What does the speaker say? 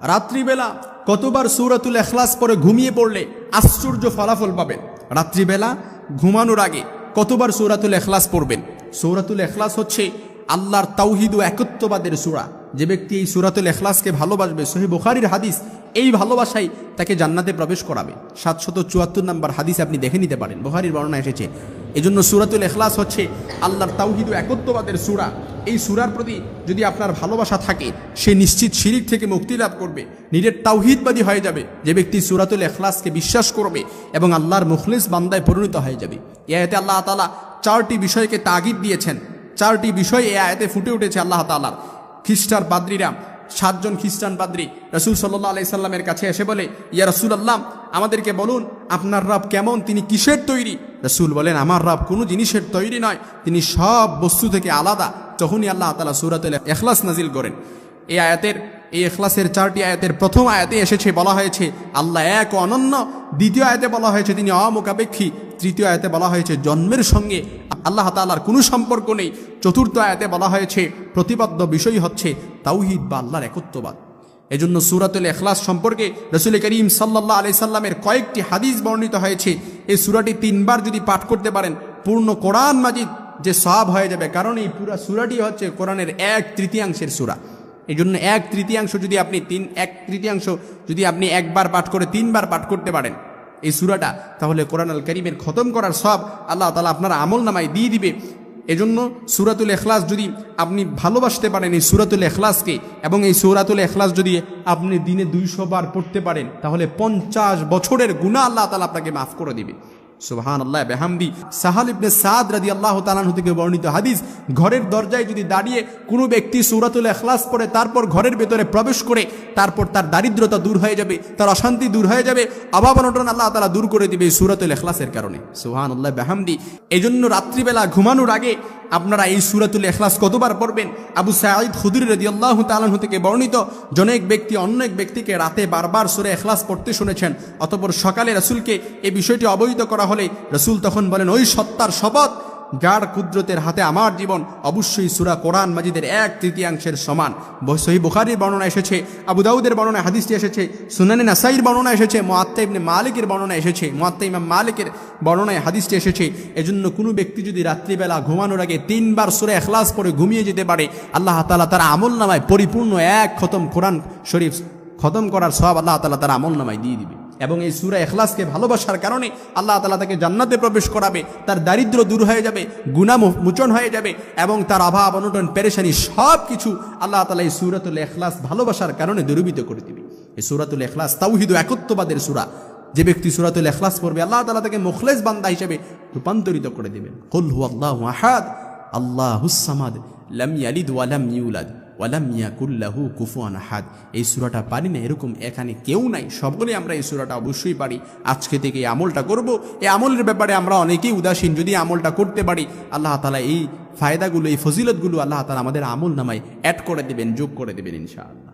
রাত্রিবেলা কতবার সুরাতুল এখলাস পরে ঘুমিয়ে পড়লে আশ্চর্য ফলাফল পাবেন। রাত্রিবেলা ঘুমানোর আগে কতবার সৌরাতুল এখলাস পড়বেন? সৌরাতুল এখলাস হচ্ছে আল্লাহর তাওহিদ ও একত্ববাদের সুরা। যে ব্যক্তি এই সুরাতুল এখলাসকে ভালোবাসবে সহি বুখারির হাদিস, এই ভালোবাসাই তাকে জান্নাতে প্রবেশ করাবে। সাতশত চুয়াত্তর নম্বর হাদিস আপনি দেখে নিতে পারেন, বুখারির বর্ণনা এসেছে। এজন্য সুরাতুল এখলাস হচ্ছে আল্লাহর তাওহিদ একত্ববাদের সুরা। এই সুরার প্রতি যদি আপনার ভালোবাসা থাকে, সে নিশ্চিত শিরিক থেকে মুক্তি লাভ করবে, নিজের তাওহিদবাদী হয়ে যাবে, যে ব্যক্তি সুরাতুল এখলাসকে বিশ্বাস করবে এবং আল্লাহর মুখলিস বান্দায় পরিণত হয়ে যাবে। এ আয়তে আল্লাহ তালা চারটি বিষয়কে তাগিদ দিয়েছেন। চারটি বিষয় এ আয়তে ফুটে উঠেছে আল্লাহ তালার খ্রিস্টার পাদ্রীরা সাতজন খ্রিস্টান বাদ্রি রসুল সাল্লাহ আলাইসাল্লামের কাছে এসে বলে, ইয়া রসুল আল্লাহ আমাদেরকে বলুন, আপনার রব কেমন? তিনি কিসের তৈরি? রসুল বলেন, আমার রব কোনো জিনিসের তৈরি নয়, তিনি সব বস্তু থেকে আলাদা। তখনই আল্লাহ তালা সুরাতুল এখলাস নাজিল করেন। এই আয়াতের, এই এখলাসের চারটি আয়াতের প্রথম আয়াতে এসেছে, বলা হয়েছে, আল্লাহ এক অনন্য। দ্বিতীয় আয়াতে বলা হয়েছে, তিনি অমুখাপেক্ষী। তৃতীয় আয়াতে বলা হয়েছে, জন্মের সঙ্গে আল্লাহ তালার কোনো সম্পর্ক নেই। চতুর্থ আয়াতে বলা হয়েছে, প্রতিপাদ্য বিষয় হচ্ছে তাওহিদ বা আল্লাহর একত্ববাদ। এজন্য সুরাতুল এখলাস সম্পর্কে রসুল করিম সাল্লাহ আলি সাল্লামের কয়েকটি হাদিস বর্ণিত হয়েছে। এই সুরাটি তিনবার যদি পাঠ করতে পারেন, পূর্ণ কোরআন মাজিদ যে সব হয়ে যাবে, কারণ এই পুরা সুরাটি হচ্ছে কোরআনের এক তৃতীয়াংশের সুরা। এই জন্য এক তৃতীয়াংশ যদি আপনি তিন, এক তৃতীয়াংশ যদি আপনি একবার পাঠ করে তিনবার পাঠ করতে পারেন এই সুরাটা, তাহলে কোরআন আল করিমের খতম করার সব আল্লাহ তালা আপনার আমল নামায় দিয়ে দিবে। এজন্য সুরাতুল এখলাস যদি আপনি ভালোবাসতে পারেন এই সুরাতুল এখলাসকে এবং এই সুরাতুল এখলাস যদি আপনি দিনে দুইশো বার পড়তে পারেন, তাহলে পঞ্চাশ বছরের গুণা আল্লাহ তালা আপনাকে মাফ করে দিবে। আল্লাহ বেহামদি। সাহাল ইবনে সাদ আল্লাহ থেকে বর্ণিত হাদিস, ঘরের দরজায় যদি দাঁড়িয়ে কোনো ব্যক্তি সুরাতুল এখলাস পরে তারপর ঘরের ভেতরে প্রবেশ করে, তারপর তার দারিদ্রতা দূর হয়ে যাবে, তার অশান্তি দূর হয়ে যাবে অনটন আল্লাহ তালা দূর করে সুরাতুল এখলাসের কারণে। সুহান আল্লাহ বেহামদি রাত্রিবেলা ঘুমানোর আগে আপনারা এই সুরাতুল এখলাস কতবার পড়বেন? আবু সাঈদ খুদির রদি আল্লাহ তালাহ থেকে বর্ণিত, জনেক ব্যক্তি অন্য এক ব্যক্তিকে রাতে বারবার সুরে এখলাস পড়তে শুনেছেন, অতপর সকালে রাসুলকে এই বিষয়টি অবহিত করা হলে রসুল তখন বলেন, ওই সত্তার শপথ, যার কুদরতের হাতে আমার জীবন, অবশ্যই সুরা কোরআন মাজিদের এক তৃতীয়াংশের সমান। সহি বুখারির বর্ণনা এসেছে, আবু দাউদের বর্ণনায় হাদিসটি এসেছে, সুনানি নাসাইর বর্ণনা এসেছে মোয়াত্তা ইবনে মালিকের বর্ণনা এসেছে মোয়াত্তা ইমাম মালিকের বর্ণনায় হাদিসটি এসেছে। এজন্য কোনো ব্যক্তি যদি রাত্রিবেলা ঘুমানোর আগে তিনবার সুরে এখলাস পরে ঘুমিয়ে যেতে পারে, আল্লাহ তালা তার আমল নামায় পরিপূর্ণ এক খতম কোরআন শরীফ খতম করার সব আল্লাহ তালা তার আমল নামায় দিয়ে দিবে। এবং এই সুরা এখলাসকে ভালোবাসার কারণে আল্লাহ তালা তাকে জান্নাতে প্রবেশ করাবে, তার দারিদ্র দূর হয়ে যাবে গুণা মোচন হয়ে যাবে এবং তার অভাব, অনটন, পেরেশানি সব কিছু আল্লাহ তালা এই সুরাতুল এখলাস ভালোবাসার কারণে দূরীভূত করে দিবে। এই সুরাতুল এখলাস তাওহিদ একত্ববাদের সুরা। যে ব্যক্তি সুরাতুল এখলাস পড়বে, আল্লাহ তালা তাকে মুখলেস বান্দা হিসেবে রূপান্তরিত করে দেবেন। কুল হু আল্লাহ আহাদ আল্লাহ হুসামাদ লাম ইয়ালিদ ওয়ালাম ইউলাদ। ওয়ালাম ইয়াকুল্লাহু কুফুয়ান হাদ এই সুরাটা পারি না, এরকম এখানে কেউ নাই। সকলে আমরা এই সুরাটা অবশ্যই পারি। আজকে থেকে এই আমলটা করব। এই আমলের ব্যাপারে আমরা অনেকেই উদাসীন। যদি আমলটা করতে পারি, আল্লাহ তালা এই ফায়দাগুলো, এই ফজিলতগুলো আল্লাহ তালা আমাদের আমল নামায় অ্যাড করে দেবেন, যোগ করে দেবেন, ইনশাআল্লাহ।